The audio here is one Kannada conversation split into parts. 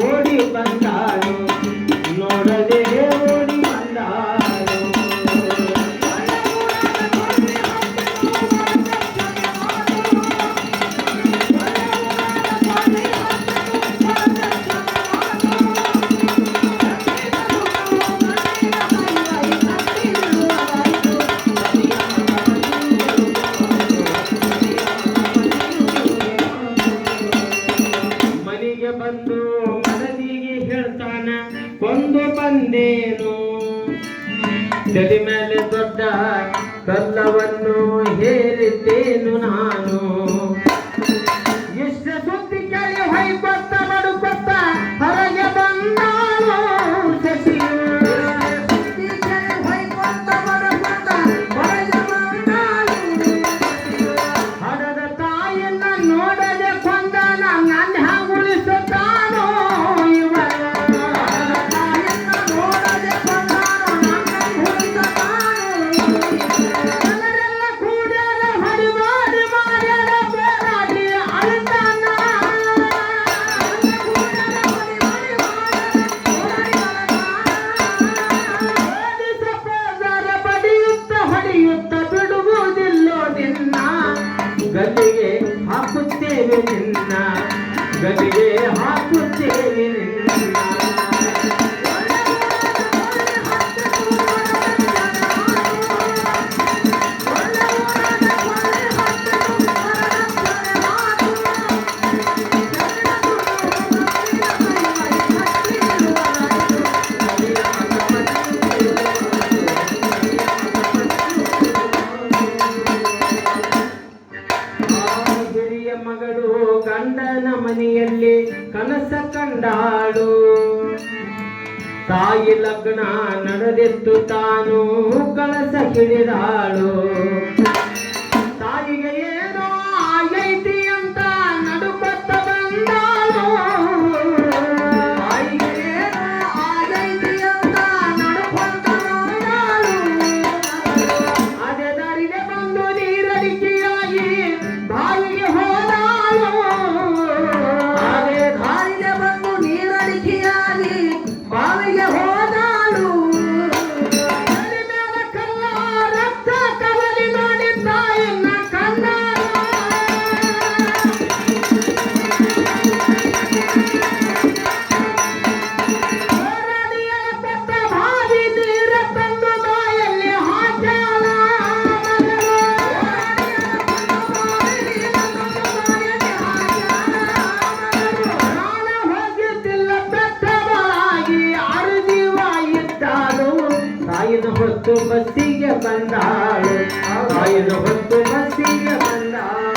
ஓடி வந்து ಬಂದೇನು ತಲೆ ಮೇಲೆ ದೊಡ್ಡ ಕಲ್ಲವನ್ನು ಹೇರಿದ್ದೇನು ನಾನು. ಮಗಳು ಗಂಡನ ಮನೆಯಲ್ಲಿ ಕನಸ ಕಂಡಾಳು. ತಾಯಿ ಲಗ್ನ ನಡೆದಿತ್ತು ತಾನು ಕಳಸ ಹಿಡಿದಾಳು. ಹೊತ್ತು ಬಸ್ಸಿಗೆ ಬಂದಾಳೆ ಆಯುಧ ಹೊತ್ತು ಬಸ್ಸಿಗೆ ಬಂದಾಳೆ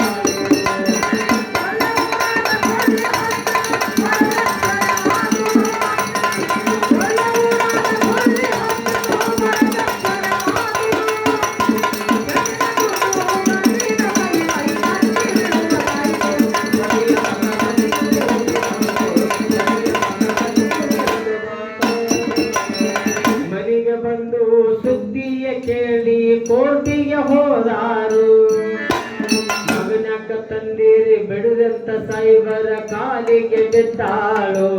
ಅಂತ ಸೈವರ ಕಾಲಿಗೆ ಬಿದ್ದಾಳು.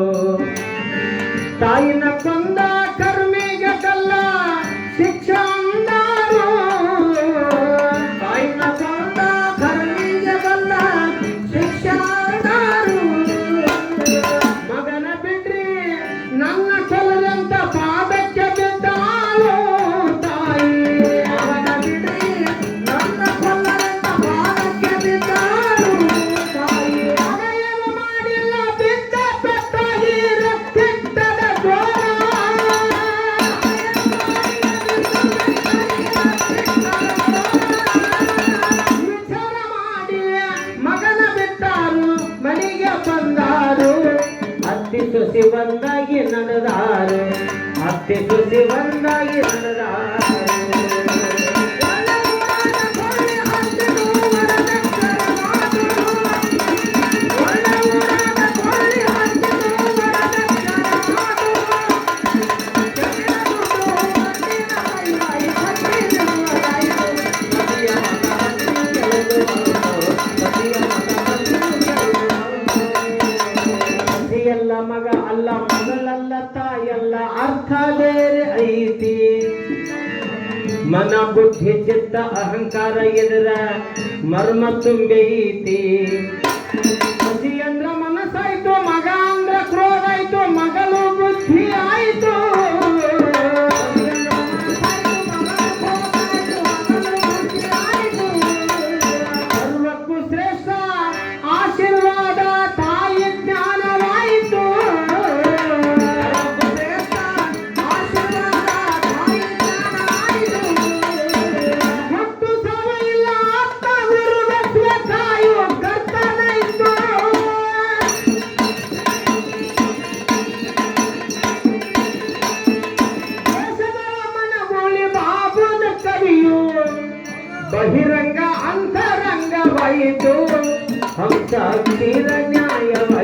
ತಾಯಿನ ಕೊಂದ ಕರು ಅತ್ತಿ ಸುಸಿ ಬಂದಾಗಿ ನನದಾರು ಅತ್ತಿ ಸುಸಿ ಬಂದಾಗಿ ನನದಾರು ತಂದೆಯಲ್ಲ ಮಗ, ಅಲ್ಲ ಮಗಳಲ್ಲ ತಾಯಲ್ಲ, ಅರ್ಥ ಬೇರೆ ಐತಿ. ಮನ ಬುದ್ಧಿ ಚಿತ್ತ, ಅಹಂಕಾರ ಎದುರ ಮರ್ಮ ಐತಿ ಸಂಚಾರ ನ್ಯಾಯವ